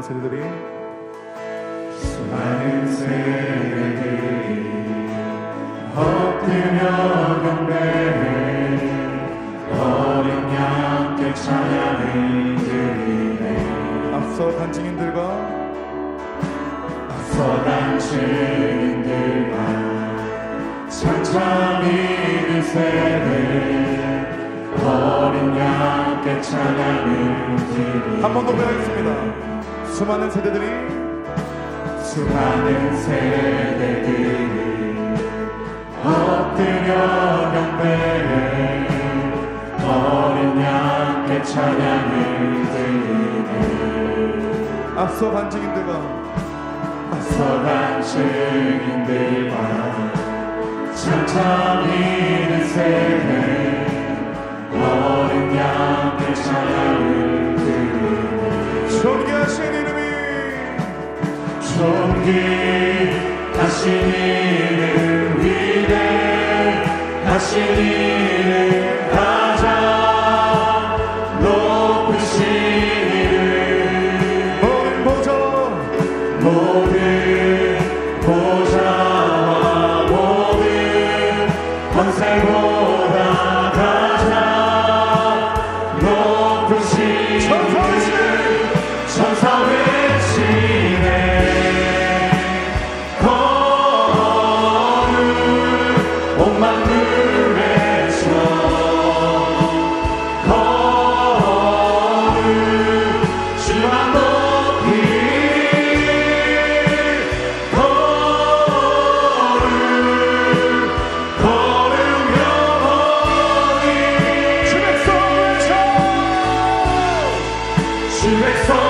수많은 세대들이. 수많은 세대들이 헛들며 경배해 어린 양께 찬양을 드리네. 앞서 간증인들과 앞서 간증인들과 찬찬히 그 세대 어린 양께 찬양을 드리네. 한번 더 배우겠습니다. 수많은 세대들이 수많은 세대들이 엎드려 경배해 어린 양께 찬양을 드리네. 앞서 간 증인들과 앞서 간 증인들과 참참 이른 세대 어린 양께 찬양을 존귀하신 이름이. 존귀하신 이름 위대하신 이름 resurrection.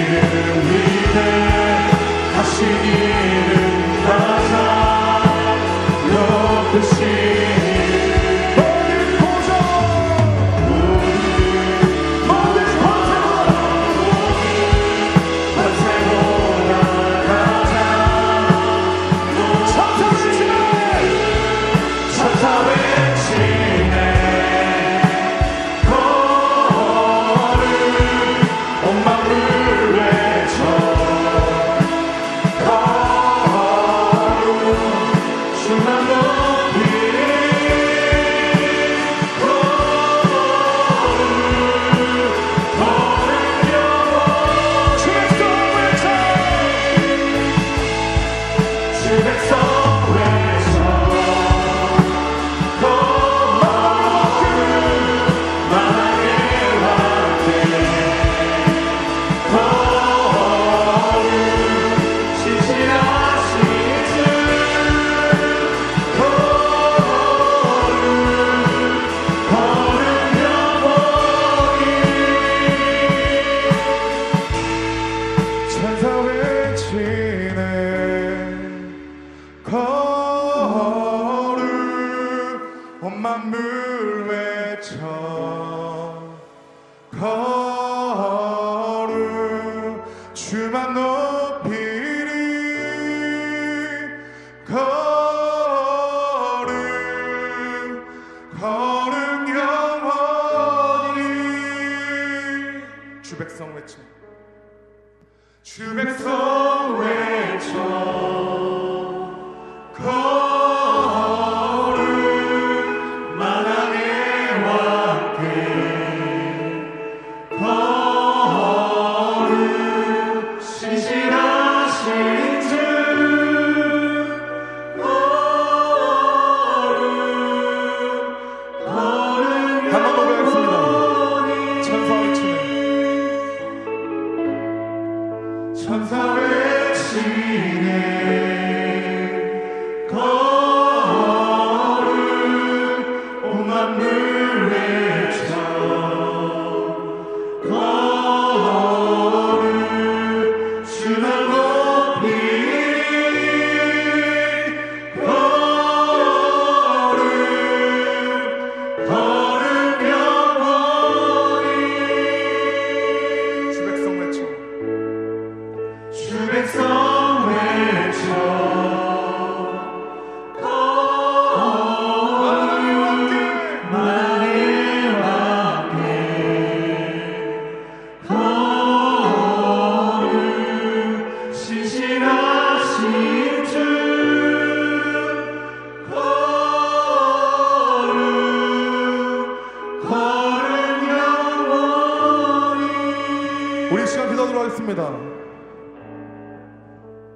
우리 시간 기도하도록 하겠습니다.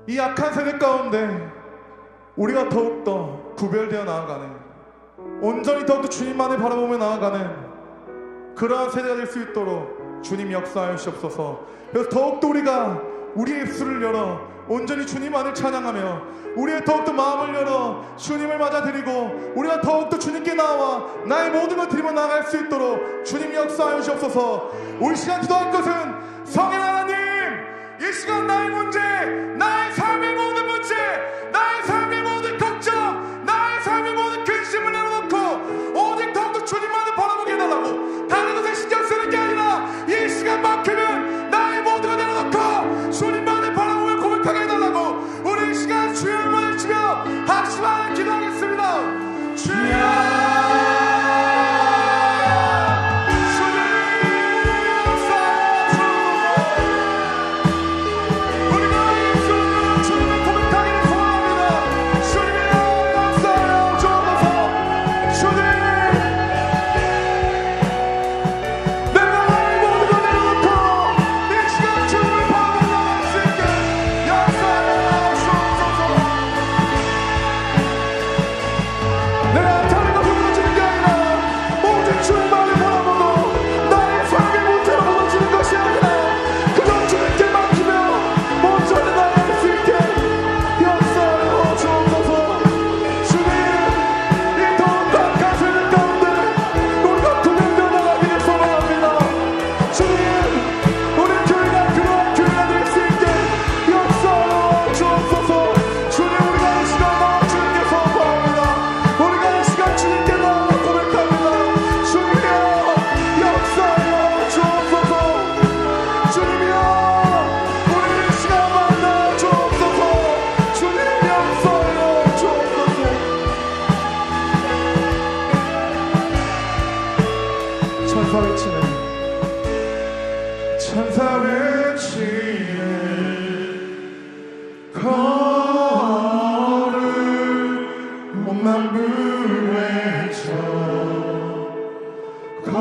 이 약한 세대 가운데 우리가 더욱더 구별되어 나아가는 온전히 더욱더 주님만을 바라보며 나아가는 그러한 세대가 될 수 있도록 주님 역사하여 주시옵소서 그래서 더욱더 우리가 우리의 입술을 열어 온전히 주님만을 찬양하며 우리의 더욱더 마음을 열어 주님을 맞아드리고 우리가 더욱더 주님께 나와 나의 모든 걸 드리며 나아갈 수 있도록 주님 역사하여 주시옵소서 올 시간 기도할 것은 성인 하나님, 이 시간 나의 문제, 나의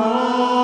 Oh.